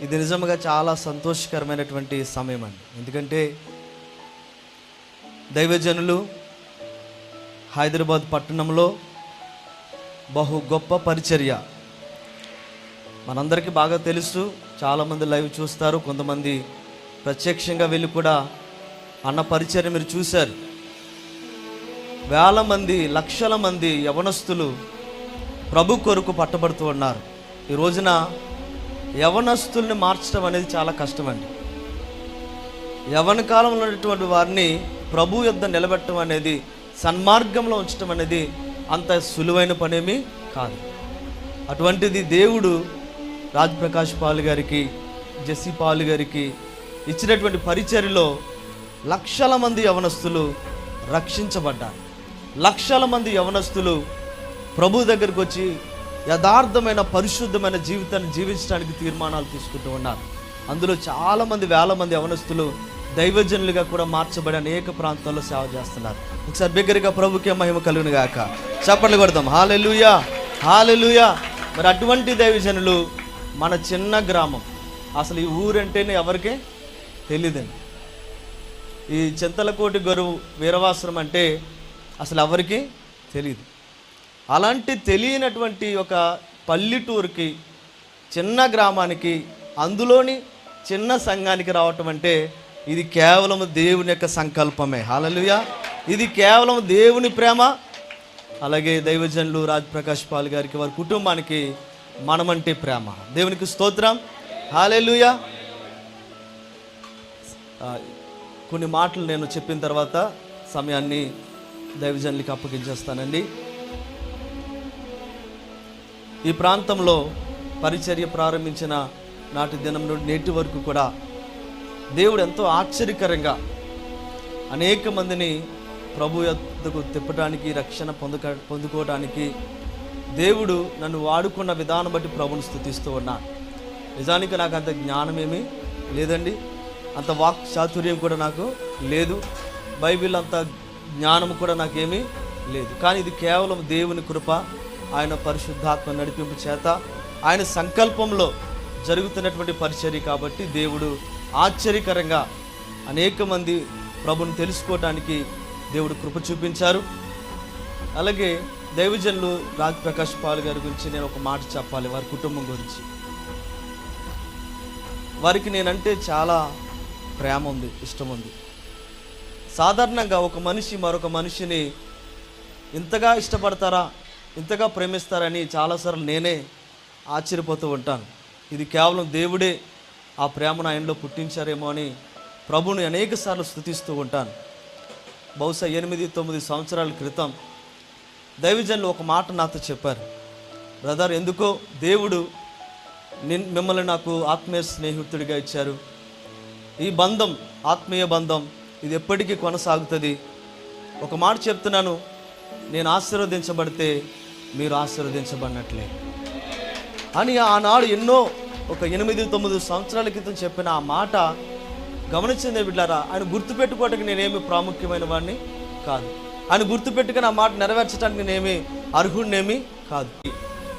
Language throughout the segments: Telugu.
ఇది నిజంగా చాలా సంతోషకరమైనటువంటి సమయం అండి. ఎందుకంటే దైవజనులు హైదరాబాద్ పట్టణంలో బహు గొప్ప పరిచర్య. మనందరికీ బాగా తెలుసు చాలామంది లైవ్ చూస్తారు కొంతమంది ప్రత్యక్షంగా వెళ్ళి కూడా అన్న పరిచర్య మీరు చూశారు. వేల మంది లక్షల మంది యవనస్తులు ప్రభు కొరకు పట్టబడుతూ ఉన్నారు. ఈ రోజున యవనస్తుల్ని మార్చడం అనేది చాలా కష్టమండి. యవన కాలంలో ఉన్నటువంటి వారిని ప్రభు యొద్ద నిలబెట్టడం అనేది సన్మార్గంలో ఉంచడం అనేది అంత సులువైన పనేమీ కాదు. అటువంటిది దేవుడు రాజ్ ప్రకాష్ పాల్ గారికి జెస్సీ పాల్ గారికి ఇచ్చినటువంటి పరిచర్లో లక్షల మంది యవనస్తులు రక్షించబడ్డారు. లక్షల మంది యవనస్తులు ప్రభు దగ్గరికి వచ్చి యథార్థమైన పరిశుద్ధమైన జీవితాన్ని జీవించడానికి తీర్మానాలు తీసుకుంటూ ఉన్నారు. అందులో చాలామంది వేల మంది యవనస్తులు దైవజనులుగా కూడా మార్చబడి అనేక ప్రాంతాల్లో సేవ చేస్తున్నారు. ఒకసారి బిగ్గరగా ప్రభుకే మహిమ కలుగును గాక. చప్పట్లు కొడతాం హాలెలుయా హాలెలుయా మరి అటువంటి దైవజనులు మన చిన్న గ్రామం. అసలు ఈ ఊరంటేనే ఎవరికే తెలియదండి ఈ చింతలకోటి గరువు వీరవాసరం అంటే అసలు ఎవరికి తెలియదు అలాంటి తెలియనటువంటి ఒక పల్లెటూరుకి చిన్న గ్రామానికి అందులోని చిన్న సంఘానికి రావటం అంటే ఇది కేవలం దేవుని యొక్క సంకల్పమే. హల్లెలూయా. ఇది కేవలం దేవుని ప్రేమ. అలాగే దైవజనులు రాజ్ ప్రకాష్ పాల్ గారికి వారి కుటుంబానికి మనమంటే ప్రేమ. దేవునికి స్తోత్రం. హాలెలుయా కొన్ని మాటలు నేను చెప్పిన తర్వాత సమయాన్ని దైవజనులకి అప్పగించేస్తానండి. ఈ ప్రాంతంలో పరిచర్య ప్రారంభించిన నాటి దినం నుండి నేటి వరకు కూడా దేవుడు ఎంతో ఆశ్చర్యకరంగా అనేక మందిని ప్రభు యొద్దకు తిప్పడానికి రక్షణ పొందుక పొందుకోవడానికి దేవుడు నన్ను వాడుకున్న విధానం బట్టి ప్రభుని స్థుతిస్తూ ఉన్నా నిజానికి నాకు అంత జ్ఞానం లేదండి. అంత వాక్ చాతుర్యం కూడా నాకు లేదు. బైబిల్ అంత జ్ఞానం కూడా నాకేమీ లేదు. కానీ ఇది కేవలం దేవుని కృప ఆయన పరిశుద్ధాత్మ నడిపింపు చేత ఆయన సంకల్పంలో జరుగుతున్నటువంటి పరిచర్య కాబట్టి దేవుడు ఆశ్చర్యకరంగా అనేక మంది ప్రభుని తెలుసుకోవటానికి దేవుడు కృప చూపించారు. అలాగే దైవజనులు రాజ్ ప్రకాష్ పాల్ గారి గురించి నేను ఒక మాట చెప్పాలి వారి కుటుంబం గురించి. వారికి నేనంటే చాలా ప్రేమ ఉంది ఇష్టం ఉంది. సాధారణంగా ఒక మనిషి మరొక మనిషిని ఇంతగా ఇష్టపడతారా? ఇంతగా ప్రేమిస్తారని చాలాసార్లు నేనే ఆశ్చర్యపోతూ ఉంటాను. ఇది కేవలం దేవుడే ఆ ప్రేమను ఆయనలో పుట్టించారేమో అని ప్రభుని అనేక సార్లు స్థుతిస్తూ ఉంటాను. బహుశా ఎనిమిది తొమ్మిది సంవత్సరాల క్రితం దైవజన్లు ఒక మాట నాతో చెప్పారు. బ్రదర్ ఎందుకో దేవుడు నిన్ మిమ్మల్ని నాకు ఆత్మీయ స్నేహితుడిగా ఇచ్చారు. ఈ బంధం ఆత్మీయ బంధం ఇది ఎప్పటికీ కొనసాగుతుంది. ఒక మాట చెప్తున్నాను నేను ఆశీర్వదించబడితే మీరు ఆశీర్వదించబడినట్లే. అని ఆనాడు ఎన్నో ఒక ఎనిమిది తొమ్మిది సంవత్సరాల క్రితం చెప్పిన ఆ మాట గమనించిందే బిడ్డారా? ఆయన గుర్తుపెట్టుకోవటానికి నేనేమి ప్రాముఖ్యమైన వాడిని కాదు. ఆయన గుర్తుపెట్టుకుని ఆ మాట నెరవేర్చడానికి నేనేమి అర్హుడినేమి కాదు.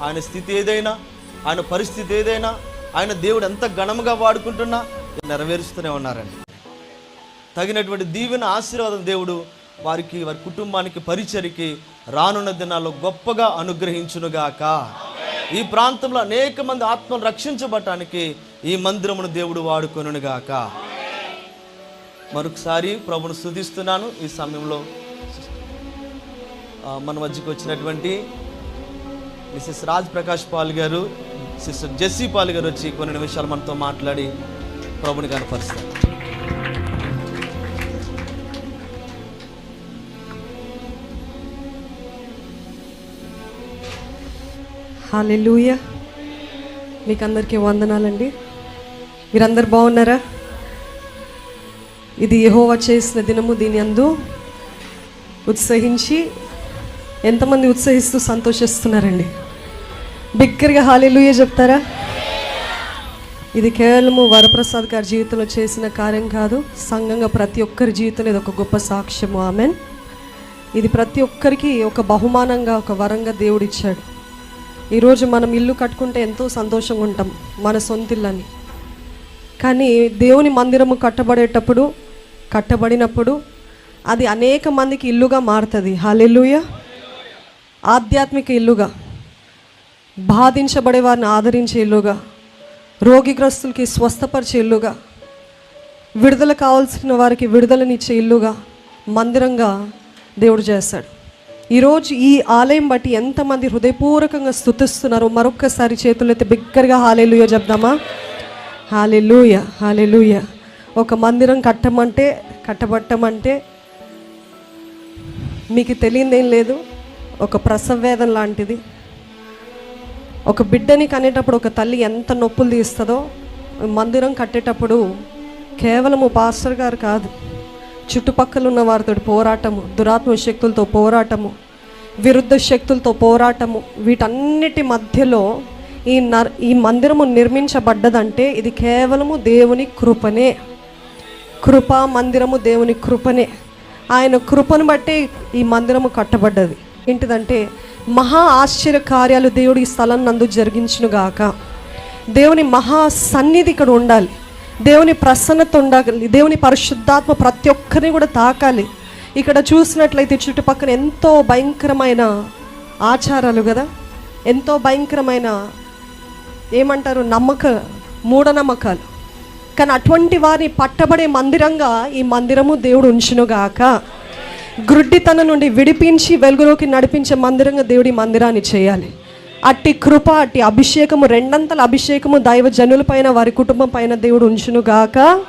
ఆయన స్థితి ఏదైనా ఆయన పరిస్థితి ఏదైనా ఆయన దేవుడు ఎంత ఘనముగా వాడుకుంటున్నా నెరవేరుస్తూనే ఉన్నారండి. తగినటువంటి దీవెన ఆశీర్వాదం దేవుడు వారికి వారి కుటుంబానికి పరిచరికి రానున్న దినాల్లో గొప్పగా అనుగ్రహించునుగాక. ఈ ప్రాంతంలో అనేక మంది ఆత్మలు రక్షించబడటానికి ఈ మందిరమును దేవుడు వాడుకొనుగాక మరొకసారి ప్రభును స్థుతిస్తున్నాను. ఈ సమయంలో మన మధ్యకు వచ్చినటువంటి మిసెస్ రాజ్ ప్రకాష్ పాల్ గారు సిస్టర్ జెస్సీ పాల్ గారు వచ్చి కొన్ని నిమిషాలు మనతో మాట్లాడి ప్రభుని కనపరుస్తారు హాలెలూయ మీకు అందరికీ వందనాలండి. మీరందరు బాగున్నారా? ఇది యహోవా చేసిన దినము దీని అందు ఉత్సహించి ఎంతమంది ఉత్సహిస్తూ సంతోషిస్తున్నారండి. బిగ్గరగా హాలెలూయ చెప్తారా? ఇది కేవలము వరప్రసాద్ గారి జీవితంలో చేసిన కార్యం కాదు సంఘంగా ప్రతి ఒక్కరి జీవితంలో ఇది ఒక గొప్ప సాక్ష్యము. ఆమెన్. ఇది ప్రతి ఒక్కరికి ఒక బహుమానంగా ఒక వరంగా దేవుడిచ్చాడు. ఈరోజు మనం ఇల్లు కట్టుకుంటే ఎంతో సంతోషంగా ఉంటాం మన సొంత ఇల్లు అని కానీ దేవుని మందిరము కట్టబడేటప్పుడు కట్టబడినప్పుడు అది అనేక మందికి ఇల్లుగా మారుతుంది. హాలెల్లుయ. ఆధ్యాత్మిక ఇల్లుగా బాధించబడే వారిని ఆదరించే ఇల్లుగా రోగిగ్రస్తులకి స్వస్థపరిచే ఇల్లుగా విడుదల కావాల్సిన వారికి విడుదలనిచ్చే ఇల్లుగా మందిరంగా దేవుడు చేస్తాడు. ఈరోజు ఈ ఆలయం బట్టి ఎంతమంది హృదయపూర్వకంగా స్థుతిస్తున్నారో మరొక్కసారి చేతులైతే బిగ్గరగా హాలేలుయ చెప్దామా? Hallelujah hallelujah. ఒక మందిరం కట్టమంటే కట్టబట్టమంటే మీకు తెలియదేం లేదు. ఒక ప్రసవ వేదన లాంటిది. ఒక బిడ్డని కనేటప్పుడు ఒక తల్లి ఎంత నొప్పులు తీస్తుందో మందిరం కట్టేటప్పుడు కేవలము పాస్టర్ గారు కాదు చుట్టుపక్కల ఉన్న వారితో పోరాటము దురాత్మ శక్తులతో పోరాటము విరుద్ధ శక్తులతో పోరాటము వీటన్నిటి మధ్యలో ఈ నర్ ఈ మందిరము నిర్మించబడ్డదంటే ఇది కేవలము దేవుని కృపనే. కృపా మందిరము దేవుని కృపనే. ఆయన కృపను బట్టి ఈ మందిరము కట్టబడ్డది. ఏంటిదంటే మహా ఆశ్చర్య కార్యాలు దేవుడు ఈ స్థలం నందు జరిగించునుగాక. దేవుని మహా సన్నిధి ఇక్కడ ఉండాలి. దేవుని ప్రసన్నత ఉండాలి. దేవుని పరిశుద్ధాత్మ ప్రతి ఒక్కరిని కూడా తాకాలి. ఇక్కడ చూసినట్లయితే చుట్టుపక్కల ఎంతో భయంకరమైన ఆచారాలు కదా? ఎంతో భయంకరమైన ఏమంటారు? నమ్మక మూఢనమ్మకాలు. కానీ అటువంటి వారిని పట్టబడే మందిరంగా ఈ మందిరము దేవుడు ఉంచునుగాక గ్రుడ్డితన నుండి విడిపించి వెలుగులోకి నడిపించే మందిరంగా దేవుడి మందిరాన్ని చేయాలి. అట్టి కృప అట్టి అభిషేకము రెండంతల అభిషేకము దైవ జనుల పైన వారి కుటుంబం పైన దేవుడు ఉంచునుగాక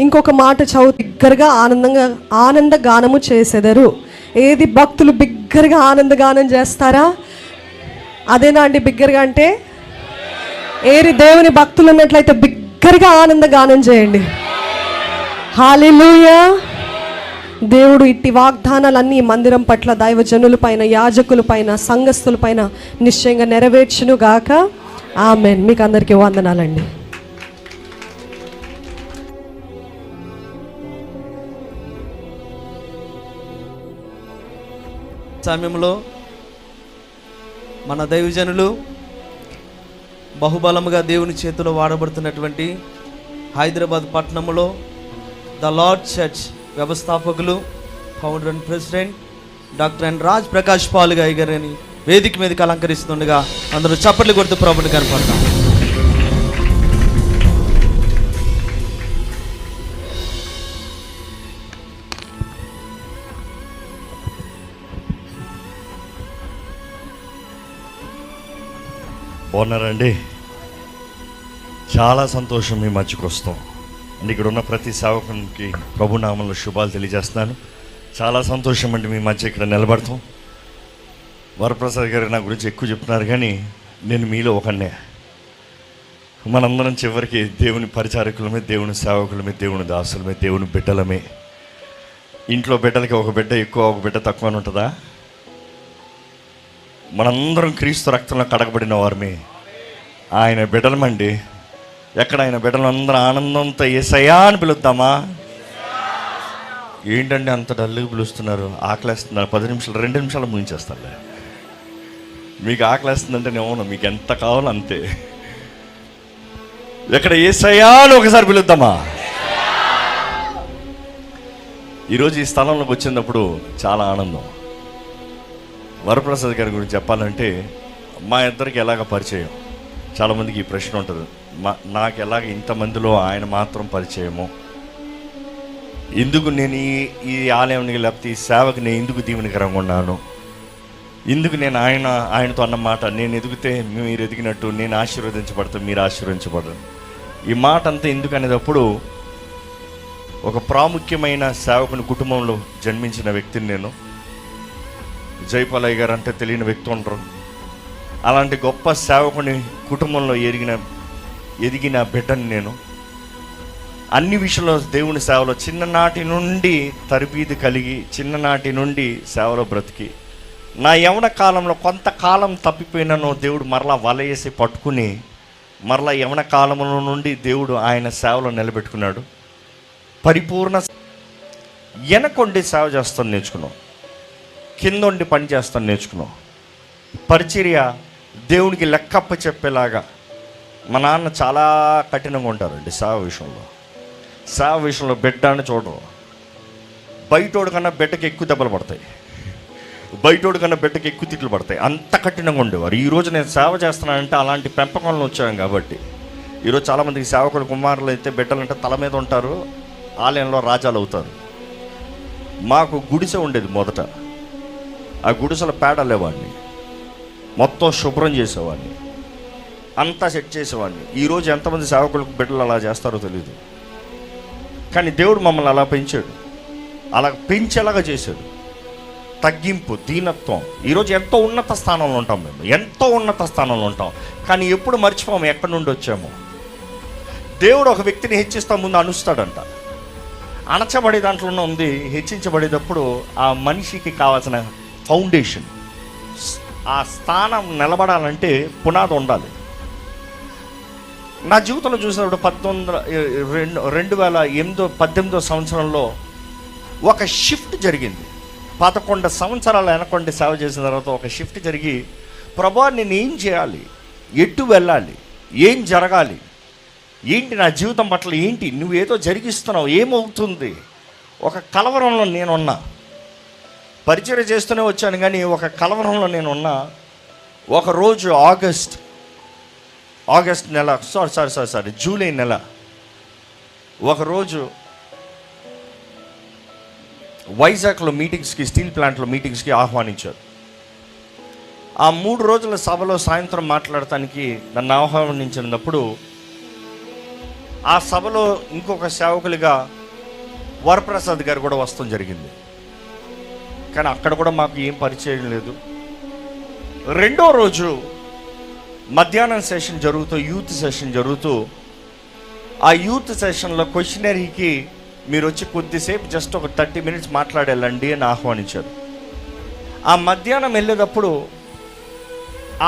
ఇంకొక మాట చదువు బిగ్గరగా ఆనందంగా ఆనంద గానము చేసేదరు. ఏది భక్తులు బిగ్గరగా ఆనందగానం చేస్తారా? అదేనా అండి బిగ్గరగా అంటే? ఏరి దేవుని భక్తులు ఉన్నట్లయితే బిగ్గరగా ఆనంద గానం చేయండి. హాలిలూయా! దేవుడు ఇట్టి వాగ్దానాలన్నీ మందిరం పట్ల దైవజనుల పైన యాజకుల పైన సంఘస్థుల పైన నిశ్చయంగా నెరవేర్చును గాక ఆమెన్. మీకు అందరికీ వందనాలండి. సమయంలో మన దైవజనులు బహుబలముగా దేవుని చేతిలో వాడబడుతున్నటువంటి హైదరాబాద్ పట్టణంలో ద లార్డ్ చర్చ్ వ్యవస్థాపకులు founder and president doctor and Raj Prakash Paul గారి గారిని వేదిక మీదకి అలంకరిస్తుండగా అందరూ చప్పట్లు కొడుతూ ప్రభుని కనపడతాం. బాగున్నారండి చాలా సంతోషం మీ మధ్యకు వస్తాం. అండ్ ఇక్కడ ఉన్న ప్రతి సేవకునికి ప్రభునామంలో శుభాలు తెలియజేస్తున్నాను. చాలా సంతోషం అండి మీ మధ్య ఇక్కడ నిలబడతాం వరప్రసాద్ గారు నా గురించి ఎక్కువ చెప్తున్నారు కానీ నేను మీలో ఒకనే మనందరం చివరికి దేవుని పరిచారకులమే దేవుని సేవకులమే దేవుని దాసులమే దేవుని బిడ్డలమే. ఇంట్లో బిడ్డలకి ఒక బిడ్డ ఎక్కువ ఒక బిడ్డ తక్కువ అని ఉంటుందా? మనందరం క్రీస్తు రక్తంలో కడగబడిన వారమే. ఆయన బిడ్డలమండి. ఎక్కడ ఆయన బిడ్డలందరూ ఆనందంతో ఏసయ్యా అని పిలుద్దామా? ఏంటండి అంత డల్లుగా పిలుస్తున్నారు? ఆకలేస్తున్నారు. పది నిమిషాలు రెండు నిమిషాలు ముగించేస్తారులే మీకు ఆకలేస్తుందంటే నేను మీకు ఎంత కావాలో అంతే. ఎక్కడ ఏసయ్యా అని ఒకసారి పిలుద్దామా? ఈరోజు ఈ స్థలంలోకి వచ్చినప్పుడు చాలా ఆనందం. వరప్రసాద్ గారి గురించి చెప్పాలంటే మా ఇద్దరికి ఎలాగ పరిచయం? చాలామందికి ఈ ప్రశ్న ఉంటుంది. నాకు ఎలాగ ఇంతమందిలో ఆయన మాత్రం పరిచయము. ఎందుకు నేను ఈ ఈ ఆలయానికి లేకపోతే ఈ సేవకు నేను ఎందుకు దీవెనకరంగా ఉన్నాను. ఎందుకు నేను ఆయన ఆయనతో అన్న మాట నేను ఎదిగితే మీరు ఎదిగినట్టు నేను ఆశీర్వదించబడతాను మీరు ఆశీర్వదించబడరు. ఈ మాట అంతా ఎందుకు అనేటప్పుడు ఒక ప్రాముఖ్యమైన సేవకుని కుటుంబంలో జన్మించిన వ్యక్తిని నేను. జైపాలయ్య గారు అంటే తెలియని వ్యక్తి ఉండరు. అలాంటి గొప్ప సేవకుని కుటుంబంలో ఎరిగిన ఎదిగిన బిడ్డని నేను. అన్ని విషయంలో దేవుని సేవలో చిన్ననాటి నుండి తరబీది కలిగి చిన్ననాటి నుండి సేవలో బ్రతికి. నా యవన కాలంలో కొంతకాలం తప్పిపోయినను దేవుడు మరలా వలయేసి పట్టుకుని మరలా యవన కాలంలో నుండి దేవుడు ఆయన సేవలో నిలబెట్టుకున్నాడు. పరిపూర్ణ వెనకొండి సేవ చేస్తాను నేర్చుకున్నాం. కిందండి పని చేస్తాను నేర్చుకున్నాం. పరిచర్య దేవునికి లెక్కప్ప చెప్పేలాగా మా నాన్న చాలా కఠినంగా ఉంటారండి సేవ విషయంలో. సేవ విషయంలో బిడ్డ అని చూడరు. బయటోడు కన్నా బిడ్డకి ఎక్కువ దెబ్బలు పడతాయి. బయటోడు కన్నా బిడ్డకి ఎక్కువ తిట్లు పడతాయి. అంత కఠినంగా ఉండేవారు. ఈరోజు నేను సేవ చేస్తున్నానంటే అలాంటి పెంపకంలో వచ్చాను కాబట్టి. ఈరోజు చాలామందికి సేవకులు కుమారులు అయితే బిడ్డలంటే తల మీద ఉంటారు ఆలయంలో రాజాలు అవుతారు. మాకు గుడిసె ఉండేది మొదట. ఆ గుడిసెల పేడలేవాడిని మొత్తం శుభ్రం చేసేవాడిని. అంతా సెట్ చేసేవాడిని. ఈరోజు ఎంతమంది సేవకులకు బిడ్డలు అలా చేస్తారో తెలియదు కానీ దేవుడు మమ్మల్ని అలా పెంచాడు. అలా పెంచేలాగా చేశాడు. తగ్గింపు దీనత్వం. ఈరోజు ఎంతో ఉన్నత స్థానంలో ఉంటాం మేము. ఎంతో ఉన్నత స్థానంలో ఉంటాం. కానీ ఎప్పుడు మర్చిపోము ఎక్కడి నుండి వచ్చామో. దేవుడు ఒక వ్యక్తిని హెచ్చిస్తా ముందు అనుస్తాడంట. అణచబడే దాంట్లోనే ఉంది హెచ్చించబడేటప్పుడు ఆ మనిషికి కావాల్సిన ఫౌండేషన్. ఆ స్థానం నిలబడాలంటే పునాది ఉండాలి. నా జీవితంలో చూసినప్పుడు పంతొమ్మిది రెండు రెండు వేల ఎనిమిదో పద్దెనిమిదో సంవత్సరంలో ఒక షిఫ్ట్ జరిగింది. పదకొండు సంవత్సరాలు వెనకొండి సేవ చేసిన తర్వాత ఒక షిఫ్ట్ జరిగి ప్రభా నేను ఏం చేయాలి? ఎటు వెళ్ళాలి? ఏం జరగాలి? ఏంటి నా జీవితం పట్ల ఏంటి? నువ్వు ఏదో జరిగిస్తున్నావు ఏమవుతుంది? ఒక కలవరంలో నేనున్నా. పరిచయం చేస్తూనే వచ్చాను కానీ ఒక కలవరంలో నేనున్నా. ఒకరోజు ఆగస్ట్ ఆగస్ట్ నెల sorry sorry sorry sorry July నెల. ఒకరోజు వైజాగ్లో మీటింగ్స్కి స్టీల్ ప్లాంట్లో మీటింగ్స్కి ఆహ్వానించారు. ఆ మూడు రోజుల సభలో సాయంత్రం మాట్లాడటానికి నన్ను ఆహ్వానించినప్పుడు ఆ సభలో ఇంకొక సేవకులుగా వరప్రసాద్ గారు కూడా వస్తాం జరిగింది. కానీ అక్కడ కూడా మాకు ఏం పరిచయం లేదు. రెండో రోజు మధ్యాహ్నం సెషన్ జరుగుతూ యూత్ సెషన్ జరుగుతూ ఆ యూత్ సెషన్లో క్వశ్చనరీకి మీరు వచ్చి కొద్దిసేపు జస్ట్ ఒక థర్టీ మినిట్స్ మాట్లాడేళ్ళండి అని ఆహ్వానించారు. ఆ మధ్యాహ్నం వెళ్ళేటప్పుడు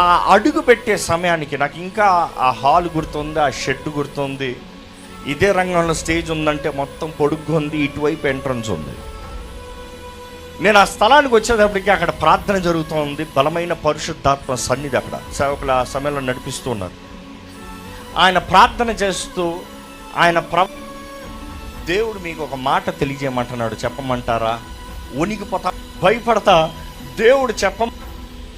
ఆ అడుగు పెట్టే సమయానికి నాకు ఇంకా ఆ హాల్ గుర్తుంది ఆ షెడ్ గుర్తుంది ఇదే రంగంలో స్టేజ్ ఉందంటే మొత్తం పొడుగ్గు ఉంది ఇటువైపు ఎంట్రన్స్ ఉంది. నేను ఆ స్థలానికి వచ్చేటప్పటికి అక్కడ ప్రార్థన జరుగుతూ ఉంది బలమైన పరిశుద్ధాత్మ సన్నిధి అక్కడ. సేవకులు ఆ సమయంలో నడిపిస్తూ ఉన్నారు. ఆయన ప్రార్థన చేస్తూ ఆయన ప్ర దేవుడు మీకు ఒక మాట తెలియజేయమంటున్నాడు. చెప్పమంటారా? ఉనికిపోతా భయపడతా. దేవుడు చెప్ప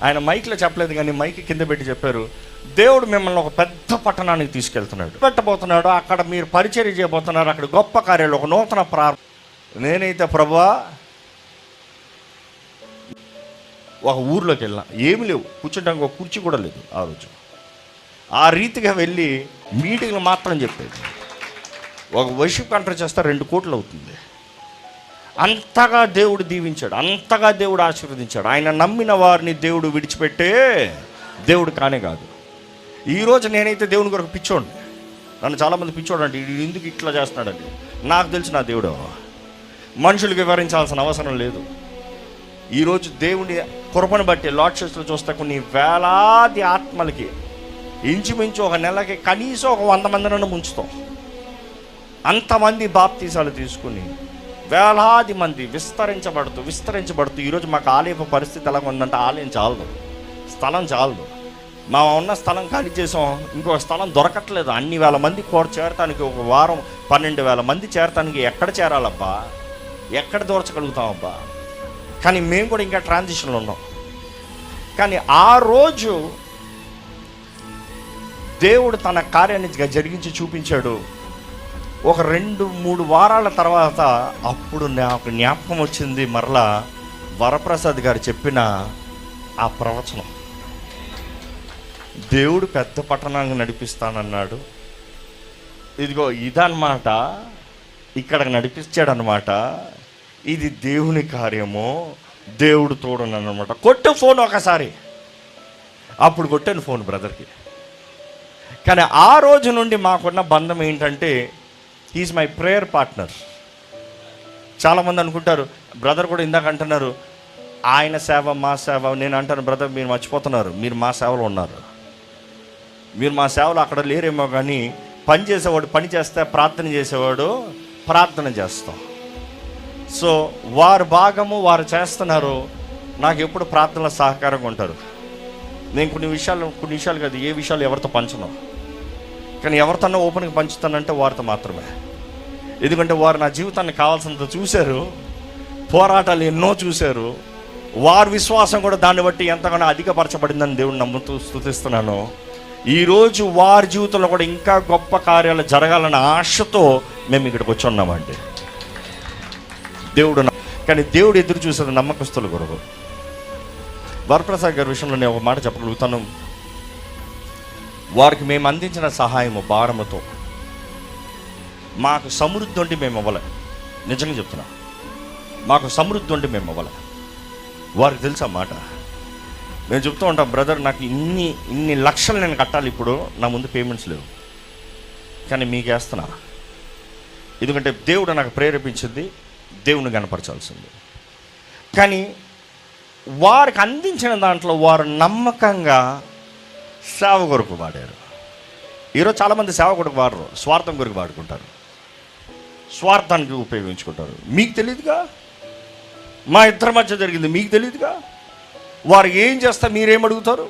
ఆయన మైక్లో చెప్పలేదు కానీ మైక్ కింద పెట్టి చెప్పారు. దేవుడు మిమ్మల్ని ఒక పెద్ద పట్టణానికి తీసుకెళ్తున్నాడు. పెట్టబోతున్నాడు అక్కడ మీరు పరిచర్య చేయబోతున్నారు. అక్కడ గొప్ప కార్యాలు ఒక నూతన ప్రారంభం నేనైతే ప్రభా ఒక ఊర్లోకి వెళ్ళినా. ఏమి లేవు. కూర్చోడానికి ఒక కుర్చీ కూడా లేదు ఆ రోజు. ఆ రీతిగా వెళ్ళి మీటింగ్లు మాత్రం చెప్పేది. ఒక వర్షిప్ కంట్రీ చేస్తే రెండు కోట్లు అవుతుంది. అంతగా దేవుడు దీవించాడు. అంతగా దేవుడు ఆశీర్వదించాడు. ఆయన నమ్మిన వారిని దేవుడు విడిచిపెట్టే దేవుడు కానే కాదు. ఈరోజు నేనైతే దేవుని కొరకు పిచ్చోండి నన్ను చాలామంది పిచ్చోడు అంటే ఎందుకు ఇట్లా చేస్తున్నాడండి? నాకు తెలిసిన దేవుడు. మనుషులకు వివరించాల్సిన అవసరం లేదు. ఈరోజు దేవుని కృపను బట్టి లార్డ్ చర్చ్లో చూస్తే కొన్ని వేలాది ఆత్మలకి ఇంచుమించు ఒక నెలకి కనీసం ఒక వంద మందినన్నా ముంచుతాం. అంతమంది బాప్తీసాలు తీసుకుని వేలాది మంది విస్తరించబడుతూ విస్తరించబడుతూ ఈరోజు మాకు ఆలయ పరిస్థితి ఎలా ఉందంటే ఆలయం చాలదు స్థలం చాలదు మా ఉన్న స్థలం ఖాళీ చేసాం ఇంకొక స్థలం దొరకట్లేదు. అన్ని వేల మంది కోర చేరటానికి ఒక వారం పన్నెండు వేల మంది చేరటానికి ఎక్కడ చేరాలబ్బా? ఎక్కడ దూర్చగలుగుతామబ్బా కానీ మేము కూడా ఇంకా ట్రాన్సిషన్లో ఉన్నాం. కానీ ఆ రోజు దేవుడు తన కార్యాన్ని జరిగించి చూపించాడు. ఒక రెండు మూడు వారాల తర్వాత అప్పుడు నాకు జ్ఞాపకం వచ్చింది మరలా వరప్రసాద్ గారు చెప్పిన ఆ ప్రవచనం. దేవుడు పెద్ద పట్టణాన్ని నడిపిస్తానన్నాడు. ఇదిగో ఇదన్నమాట ఇక్కడ నడిపించాడనమాట ఇది దేవుని కార్యము దేవుడు తోడునమాట కొట్టు ఫోన్ ఒకసారి. అప్పుడు కొట్టాను ఫోన్ బ్రదర్కి. కానీ ఆ రోజు నుండి మాకున్న బంధం ఏంటంటే ఈజ్ మై ప్రేయర్ పార్ట్నర్ చాలామంది అనుకుంటారు బ్రదర్ కూడా ఇందాక అంటున్నారు ఆయన సేవ మా సేవ నేను అంటాను బ్రదర్ మీరు మర్చిపోతున్నారు మీరు మా సేవలో ఉన్నారు. మీరు మా సేవలో అక్కడ లేరేమో కానీ పని చేసేవాడు పని చేస్తే ప్రార్థన చేసేవాడు ప్రార్థన చేస్తాం. సో వారు భాగము వారు చేస్తున్నారు నాకు ఎప్పుడు ప్రార్థనల సహకారంగా ఉంటారు. నేను కొన్ని విషయాలు కొన్ని విషయాలు కాదు ఏ విషయాలు ఎవరితో పంచను. కానీ ఎవరితోనో ఓపెన్గా పంచుతానంటే వారితో మాత్రమే. ఎందుకంటే వారు నా జీవితాన్ని కావాల్సినంత చూశారు పోరాటాలు ఎన్నో చూశారు వారి విశ్వాసం కూడా దాన్ని బట్టి ఎంతగానో అధికపరచబడిందని దేవుడు నమ్ముతూ స్థుతిస్తున్నాను ఈరోజు వారి జీవితంలో కూడా ఇంకా గొప్ప కార్యాలు జరగాలన్న ఆశతో మేము ఇక్కడికి వచ్చి ఉన్నామండి. దేవుడు కానీ దేవుడు ఎదురు చూసేది నమ్మకస్తులు కొరకు వరప్రసాద్ గారి విషయంలో నేను ఒక మాట చెప్పగలుగుతాను. వారికి మేము అందించిన సహాయము భారముతో. మాకు సమృద్ధి ఉండి మేము ఇవ్వలే నిజంగా చెప్తున్నా. మాకు సమృద్ధి ఉండి మేము ఇవ్వలే వారికి తెలుసా మాట? మేము చెప్తూ ఉంటాం బ్రదర్ నాకు ఇన్ని ఇన్ని లక్షలు నేను కట్టాలి ఇప్పుడు. నా ముందు పేమెంట్స్ లేవు. కానీ మీకు వేస్తున్నా ఎందుకంటే దేవుడు నాకు ప్రేరేపించింది. దేవుని కనపరచాల్సింది కానీ వారికి అందించిన దాంట్లో వారు నమ్మకంగా సేవ కొరకు వాడారు. ఈరోజు చాలామంది సేవ కొరకు వాడరు స్వార్థం కొరకు వాడుకుంటారు. స్వార్థానికి ఉపయోగించుకుంటారు. మీకు తెలియదుగా మా ఇద్దరి మధ్య జరిగింది మీకు తెలియదుగా వారు ఏం చేస్తే మీరేం అడుగుతారు?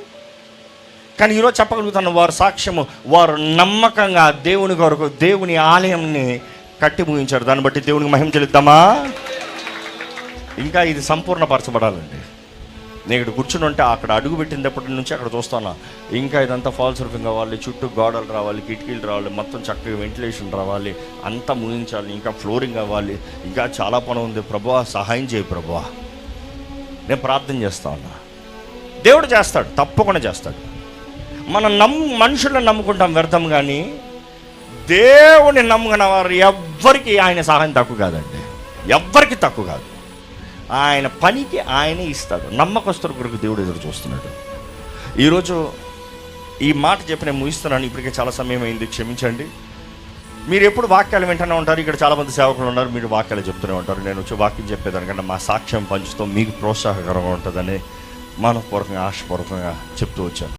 కానీ ఈరోజు చెప్పగలుగుతాను వారు సాక్ష్యము వారు నమ్మకంగా దేవుని కొరకు దేవుని ఆలయంని కట్టి ముగించారు దాన్ని బట్టి దేవునికి మహిమ చెల్లిద్దామా? ఇంకా ఇది సంపూర్ణపరచబడాలండి. నేను ఇక్కడ కూర్చుని ఉంటే అక్కడ అడుగు పెట్టినప్పటి నుంచి అక్కడ చూస్తాను. ఇంకా ఇదంతా ఫాల్స్ రూఫింగ్ అవ్వాలి చుట్టూ గోడలు రావాలి కిటికీలు రావాలి మొత్తం చక్కగా వెంటిలేషన్ రావాలి అంతా ముగించాలి ఇంకా ఫ్లోరింగ్ అవ్వాలి. ఇంకా చాలా పని ఉంది. ప్రభా సహాయం చేయి ప్రభా. నేను ప్రార్థన చేస్తా ఉన్నా. దేవుడు చేస్తాడు తప్పకుండా చేస్తాడు. మనం నమ్ము మనుషులను నమ్ముకుంటాం వ్యర్థం కానీ దేవుని నమ్ముకున్న వారు ఎవ్వరికి ఆయన సహాయం తక్కువ కాదండి. ఎవ్వరికి తక్కువ కాదు. ఆయన పనికి ఆయనే ఇస్తాడు. నమ్మకస్తుల కొరకు దేవుడు ఎదురు చూస్తున్నాడు. ఈరోజు ఈ మాట చెప్పి నేను ముగిస్తున్నాను. ఇప్పటికే చాలా సమయం అయింది. క్షమించండి. మీరు ఎప్పుడు వాక్యాలు వింటూనే ఉంటారు. ఇక్కడ చాలామంది సేవకులు ఉన్నారు. మీరు వాక్యాలు చెప్తూనే ఉంటారు. నేను వచ్చి వాక్యం చెప్పేదానికన్నా మా సాక్ష్యం పంచుతూ మీకు ప్రోత్సాహకరంగా ఉంటుందని మనపూర్వకంగా ఆశపూర్వకంగా చెప్తూ వచ్చాను.